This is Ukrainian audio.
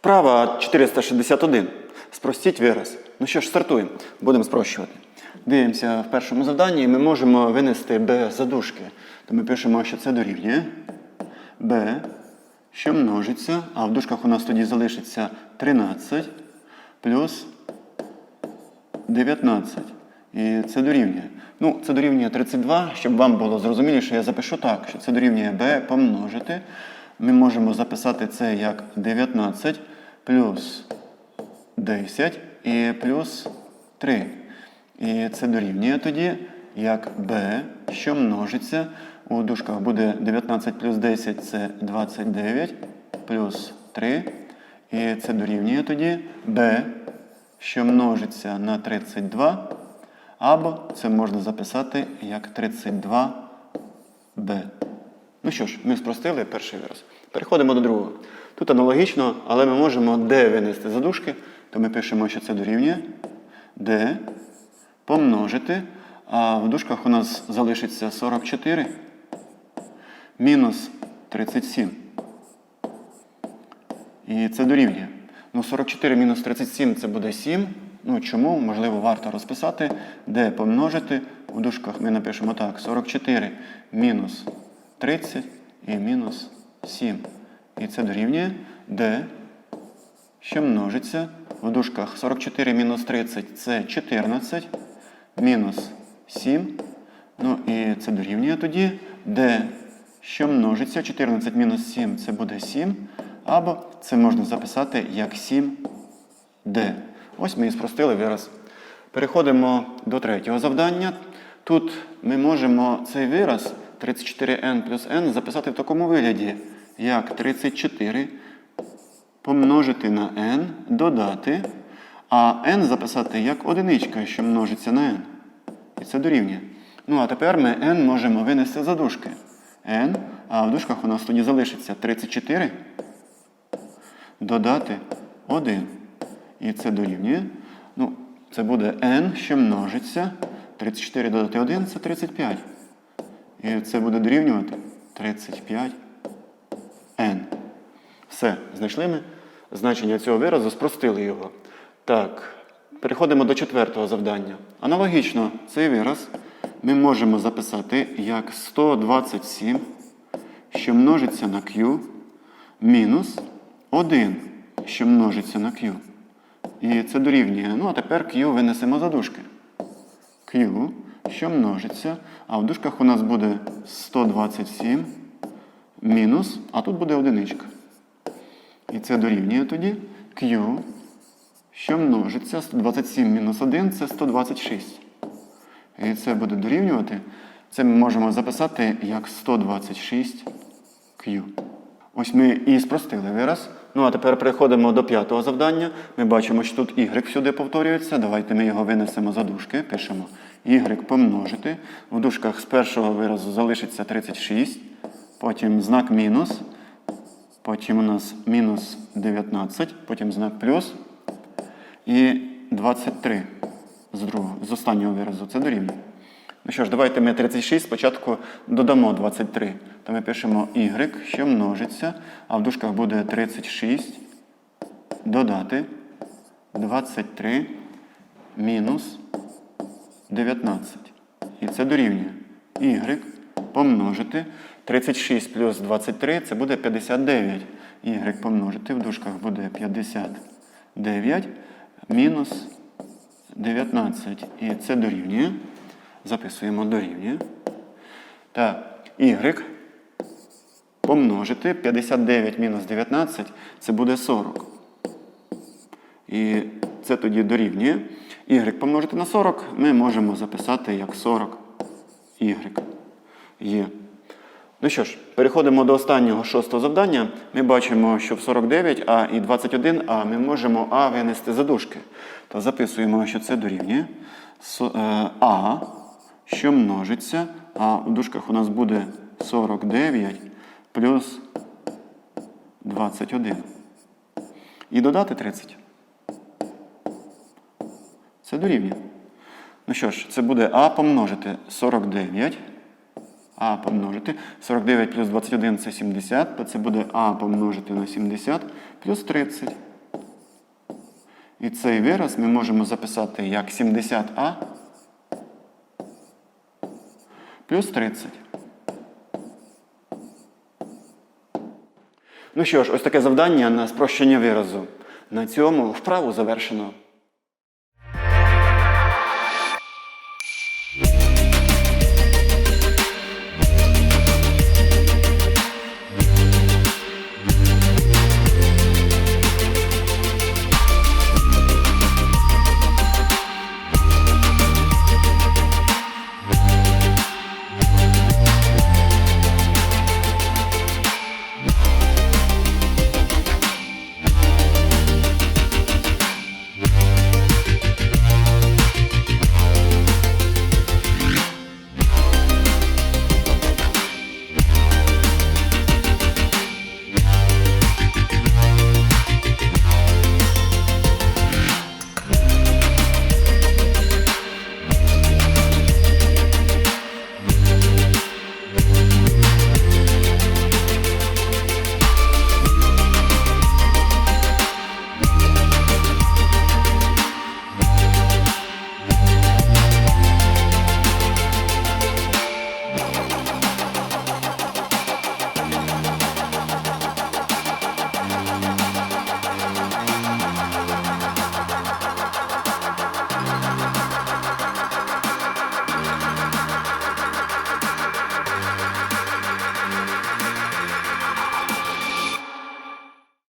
Вправа 461. Спростіть вираз. Ну що ж, стартуємо. Будемо спрощувати. Дивимося в першому завданні, ми можемо винести b задушки. То ми пишемо, що це дорівнює b, що множиться, а в дужках у нас тоді залишиться 13 плюс 19. І це дорівнює. Ну, це дорівнює 32, щоб вам було зрозуміліше, я запишу так, що це дорівнює b помножити. Ми можемо записати це як 19 плюс 10 і плюс 3. І це дорівнює тоді, як b, що множиться. У дужках буде 19 плюс 10 це 29 плюс 3. І це дорівнює тоді b, що множиться на 32. Або це можна записати як 32b. Ну що ж, ми спростили перший вираз. Переходимо до другого. Тут аналогічно, але ми можемо d винести за дужки, то ми пишемо, що це дорівнює d помножити. А в дужках у нас залишиться 44 мінус 37. І це дорівнює. Ну, 44 мінус 37 це буде 7. Ну, чому? Можливо, варто розписати, де помножити. У дужках ми напишемо так: 44 мінус 30 і мінус 7. І це дорівнює d, що множиться. В дужках 44 мінус 30 це 14, мінус 7. Ну і це дорівнює тоді d, що множиться. 14 мінус 7 це буде 7. Або це можна записати як 7d. Ось ми і спростили вираз. Переходимо до третього завдання. Тут ми можемо цей вираз 34n плюс n записати в такому вигляді, як 34 помножити на n, додати, а n записати як одиничка, що множиться на n. І це дорівнює. Ну, а тепер ми n можемо винести за дужки. n, а в дужках у нас тоді залишиться 34 додати 1. І це дорівнює. Ну, це буде n, що множиться. 34 додати 1 це 35. І це буде дорівнювати 35n. Все, знайшли ми значення цього виразу, спростили його. Так, переходимо до четвертого завдання. Аналогічно, цей вираз ми можемо записати як 127, що множиться на q, мінус 1, що множиться на q. І це дорівнює. Ну, а тепер Q винесемо за дужки. Q, що множиться, а в дужках у нас буде 127 мінус, а тут буде одиничка. І це дорівнює тоді Q, що множиться. 127 мінус 1 це 126. І це буде дорівнювати. Це ми можемо записати як 126Q. Ось ми і спростили вираз. Ну, а тепер переходимо до п'ятого завдання. Ми бачимо, що тут y всюди повторюється. Давайте ми його винесемо за дужки. Пишемо y помножити. В дужках з першого виразу залишиться 36, потім знак мінус, потім у нас мінус 19, потім знак плюс і 23 з другого, з останнього виразу. Це дорівнює. Ну що ж, давайте ми 36 спочатку додамо 23. То ми пишемо y, що множиться, а в дужках буде 36 додати 23 мінус 19. І це дорівнює y помножити 36 плюс 23 це буде 59. y помножити в дужках буде 59 мінус 19. І це дорівнює. Записуємо дорівнює. Так, y помножити 59 мінус 19 це буде 40. І це тоді дорівнює. Y помножити на 40 ми можемо записати як 40 y. Є. Ну що ж, переходимо до останнього шостого завдання. Ми бачимо, що в 49 а і 21 а ми можемо А винести за дужки. То записуємо, що це дорівнює е, А, що множиться, а в дужках у нас буде 49 плюс 21. І додати 30. Це дорівнює. Ну що ж, це буде А помножити 49. А помножити. 49 плюс 21 це 70, то це буде А помножити на 70 плюс 30. І цей вираз ми можемо записати як 70а плюс 30. Ну що ж, ось таке завдання на спрощення виразу. На цьому вправу завершено.